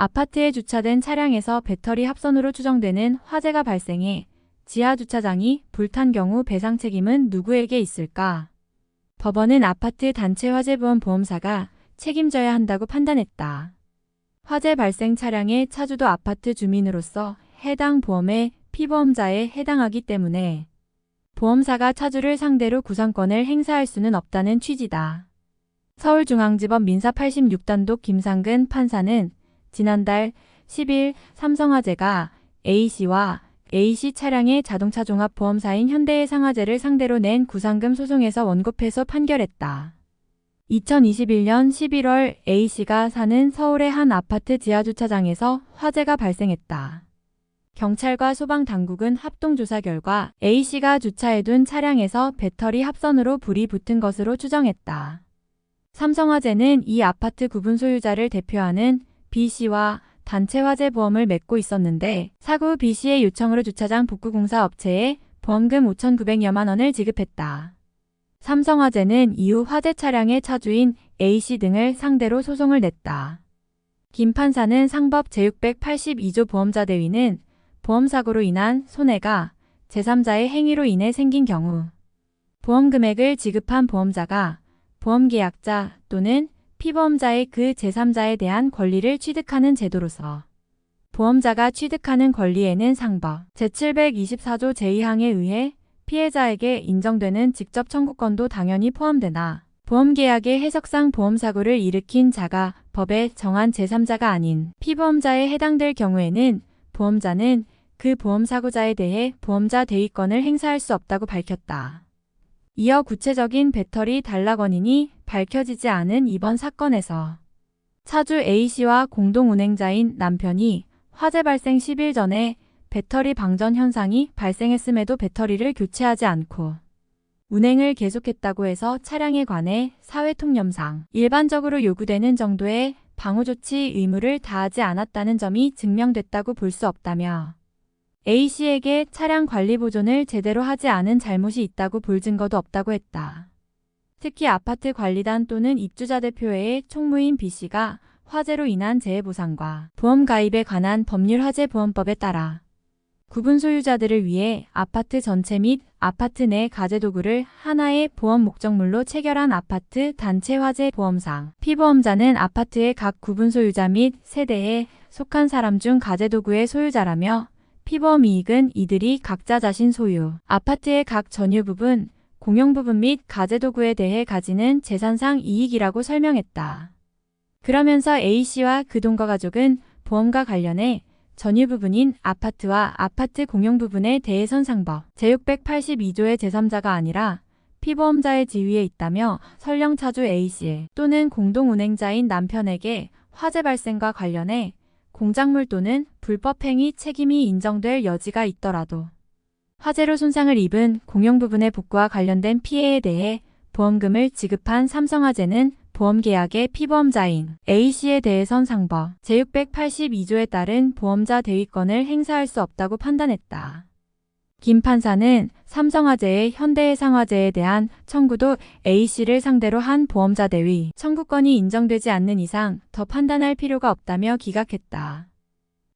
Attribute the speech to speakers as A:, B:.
A: 아파트에 주차된 차량에서 배터리 합선으로 추정되는 화재가 발생해 지하 주차장이 불탄 경우 배상 책임은 누구에게 있을까? 법원은 아파트 단체 화재보험 보험사가 책임져야 한다고 판단했다. 화재 발생 차량의 차주도 아파트 주민으로서 해당 보험의 피보험자에 해당하기 때문에 보험사가 차주를 상대로 구상권을 행사할 수는 없다는 취지다. 서울중앙지법 민사 86단독 김상근 판사는 지난달 10일 삼성화재가 A씨와 A씨 차량의 자동차 종합보험사인 현대해 상화재를 상대로 낸 구상금 소송에서 원고패소 판결했다. 2021년 11월 A씨가 사는 서울의 한 아파트 지하주차장에서 화재가 발생했다. 경찰과 소방당국은 합동조사 결과 A씨가 주차해둔 차량에서 배터리 합선으로 불이 붙은 것으로 추정했다. 삼성화재는 이 아파트 구분 소유자를 대표하는 B씨와 단체 화재 보험을 맺고 있었는데 사고 B씨의 요청으로 주차장 복구공사 업체에 보험금 5,900여만 원을 지급했다. 삼성화재는 이후 화재 차량의 차주인 A씨 등을 상대로 소송을 냈다. 김 판사는 상법 제682조 보험자 대위는 보험사고로 인한 손해가 제3자의 행위로 인해 생긴 경우 보험금액을 지급한 보험자가 보험계약자 또는 피보험자의 그 제3자에 대한 권리를 취득하는 제도로서 보험자가 취득하는 권리에는 상법 제724조 제2항에 의해 피해자에게 인정되는 직접 청구권도 당연히 포함되나 보험계약의 해석상 보험사고를 일으킨 자가 법에 정한 제3자가 아닌 피보험자에 해당될 경우에는 보험자는 그 보험사고자에 대해 보험자 대위권을 행사할 수 없다고 밝혔다. 이어 구체적인 배터리 단락 원인이 밝혀지지 않은 이번 사건에서 차주 A씨와 공동 운행자인 남편이 화재 발생 10일 전에 배터리 방전 현상이 발생했음에도 배터리를 교체하지 않고 운행을 계속했다고 해서 차량에 관해 사회통념상 일반적으로 요구되는 정도의 방호조치 의무를 다하지 않았다는 점이 증명됐다고 볼 수 없다며 A씨에게 차량 관리 보존을 제대로 하지 않은 잘못이 있다고 볼 증거도 없다고 했다. 특히 아파트 관리단 또는 입주자 대표회의 총무인 B씨가 화재로 인한 재해보상과 보험 가입에 관한 법률 화재보험법에 따라 구분 소유자들을 위해 아파트 전체 및 아파트 내 가재도구를 하나의 보험 목적물로 체결한 아파트 단체 화재 보험상 피보험자는 아파트의 각 구분 소유자 및 세대에 속한 사람 중 가재도구의 소유자라며 피보험 이익은 이들이 각자 자신 소유, 아파트의 각 전유 부분, 공용 부분 및 가재도구에 대해 가지는 재산상 이익이라고 설명했다. 그러면서 A씨와 그동과 가족은 보험과 관련해 전유 부분인 아파트와 아파트 공용 부분에 대해선 상법 제682조의 제3자가 아니라 피보험자의 지위에 있다며 설령 차주 A씨 또는 공동운행자인 남편에게 화재 발생과 관련해 공작물 또는 불법행위 책임이 인정될 여지가 있더라도 화재로 손상을 입은 공용 부분의 복구와 관련된 피해에 대해 보험금을 지급한 삼성화재는 보험계약의 피보험자인 A씨에 대해선 상법 제682조에 따른 보험자 대위권을 행사할 수 없다고 판단했다. 김 판사는 삼성화재의 현대해상화재에 대한 청구도 A씨를 상대로 한 보험자 대위 청구권이 인정되지 않는 이상 더 판단할 필요가 없다며 기각했다.